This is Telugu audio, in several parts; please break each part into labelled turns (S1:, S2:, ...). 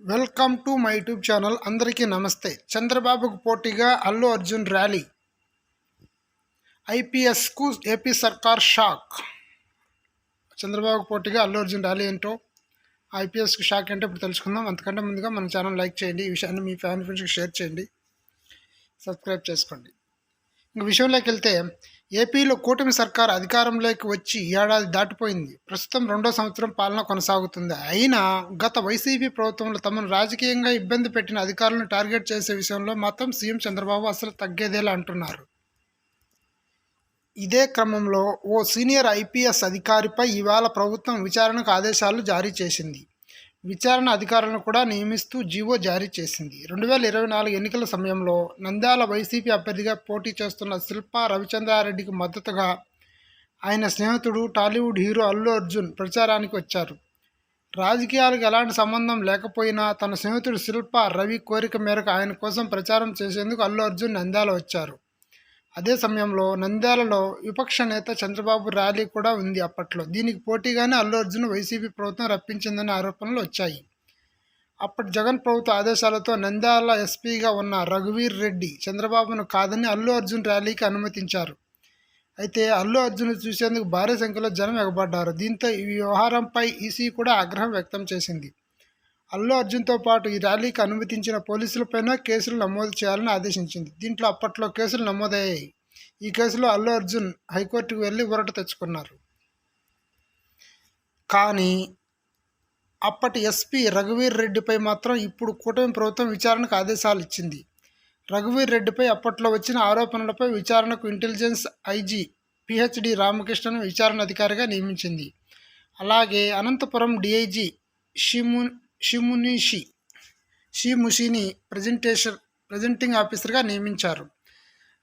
S1: Welcome to my YouTube channel. అందరికీ నమస్తే. చంద్రబాబుకు పోటీగా అల్లు అర్జున్ ర్యాలీ. ఐపీఎస్కు ఏపీ సర్కార్ షాక్. చంద్రబాబుకు పోటీగా అల్లు అర్జున్ ర్యాలీ ఏంటో ఐపీఎస్కు షాక్ అంటే ఇప్పుడు తెలుసుకుందాం. అంతకంటే ముందుగా మన ఛానల్ లైక్ చేయండి. ఈ విషయాన్ని మీ ఫ్యామిలీ ఫ్రెండ్స్కి షేర్ చేయండి. సబ్స్క్రైబ్ చేసుకోండి. విషయంలోకి వెళ్తే ఏపీలో కూటమి సర్కార్ అధికారంలోకి వచ్చి ఏడాది దాటిపోయింది. ప్రస్తుతం రెండో సంవత్సరం పాలన కొనసాగుతుంది. అయినా గత వైసీపీ ప్రభుత్వంలో తమను రాజకీయంగా ఇబ్బంది పెట్టిన అధికారులను టార్గెట్ చేసే విషయంలో మాత్రం సీఎం చంద్రబాబు అసలు తగ్గేదేలా అంటున్నారు. ఇదే క్రమంలో ఓ సీనియర్ ఐపీఎస్ అధికారిపై ఇవాళ ప్రభుత్వం విచారణకు ఆదేశాలు జారీ చేసింది. విచారణ అధికారులను కూడా నియమిస్తూ జీవో జారీ చేసింది. రెండు వేల ఇరవై నాలుగు ఎన్నికల సమయంలో నంద్యాల వైసీపీ అభ్యర్థిగా పోటీ చేస్తున్న శిల్పా రవిచంద్రారెడ్డికి మద్దతుగా ఆయన స్నేహితుడు టాలీవుడ్ హీరో అల్లు అర్జున్ ప్రచారానికి వచ్చారు. రాజకీయాలకు ఎలాంటి సంబంధం లేకపోయినా తన స్నేహితుడు శిల్ప రవి కోరిక మేరకు ఆయన కోసం ప్రచారం చేసేందుకు అల్లు అర్జున్ నంద్యాల వచ్చారు. అదే సమయంలో నంద్యాలలో విపక్ష నేత చంద్రబాబు ర్యాలీ కూడా ఉంది అప్పట్లో. దీనికి పోటీగానే అల్లు అర్జున్ వైసీపీ ప్రభుత్వం రప్పించిందనే ఆరోపణలు వచ్చాయి. అప్పటి జగన్ ప్రభుత్వ ఆదేశాలతో నంద్యాల ఎస్పీగా ఉన్న రఘువీర్ రెడ్డి చంద్రబాబును కాదని అల్లు అర్జున్ ర్యాలీకి అనుమతించారు. అయితే అల్లు అర్జున్ చూసేందుకు భారీ సంఖ్యలో జనం ఎగబడ్డారు. దీంతో ఈ వ్యవహారంపై ఈసీ కూడా ఆగ్రహం వ్యక్తం చేసింది. అల్లు అర్జున్తో పాటు ఈ ర్యాలీకి అనుమతించిన పోలీసులపైన కేసులు నమోదు చేయాలని ఆదేశించింది. దీంట్లో అప్పట్లో కేసులు నమోదయ్యాయి. ఈ కేసులో అల్లు అర్జున్ హైకోర్టుకు వెళ్ళి ఊరట తెచ్చుకున్నారు. కానీ అప్పటి ఎస్పీ రఘువీర్ రెడ్డిపై మాత్రం ఇప్పుడు కూటమి ప్రభుత్వం విచారణకు ఆదేశాలు ఇచ్చింది. రఘువీర్ రెడ్డిపై అప్పట్లో వచ్చిన ఆరోపణలపై విచారణకు ఇంటెలిజెన్స్ ఐజీ పిహెచ్డి రామకృష్ణను విచారణ అధికారిగా నియమించింది. అలాగే అనంతపురం డిఐజీ షిమున్ షిమునిషి షిముషిని ప్రజెంటేషన్ ప్రజెంటింగ్ ఆఫీసర్గా నియమించారు.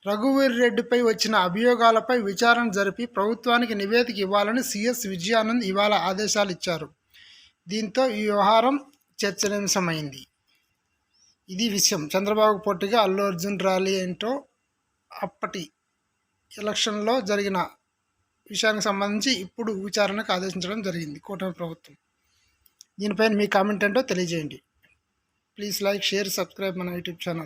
S1: రఘువీర్ రెడ్డిపై వచ్చిన అభియోగాలపై విచారణ జరిపి ప్రభుత్వానికి నివేదిక ఇవ్వాలని సిఎస్ విజయానంద్ ఇవాళ ఆదేశాలు ఇచ్చారు. దీంతో ఈ వ్యవహారం చర్చనీయాంశమైంది. ఇది విషయం. చంద్రబాబు పోటీగా అల్లు అర్జున్ ర్యాలీ ఏంటో అప్పటి ఎలక్షన్లో జరిగిన విషయానికి సంబంధించి ఇప్పుడు విచారణకు ఆదేశించడం జరిగింది. కూటమి ప్రభుత్వం. దీనిపైన మీ కామెంట్ ఏంటో తెలియజేయండి. ప్లీజ్ లైక్ షేర్ సబ్స్క్రైబ్ మన యూట్యూబ్ ఛానల్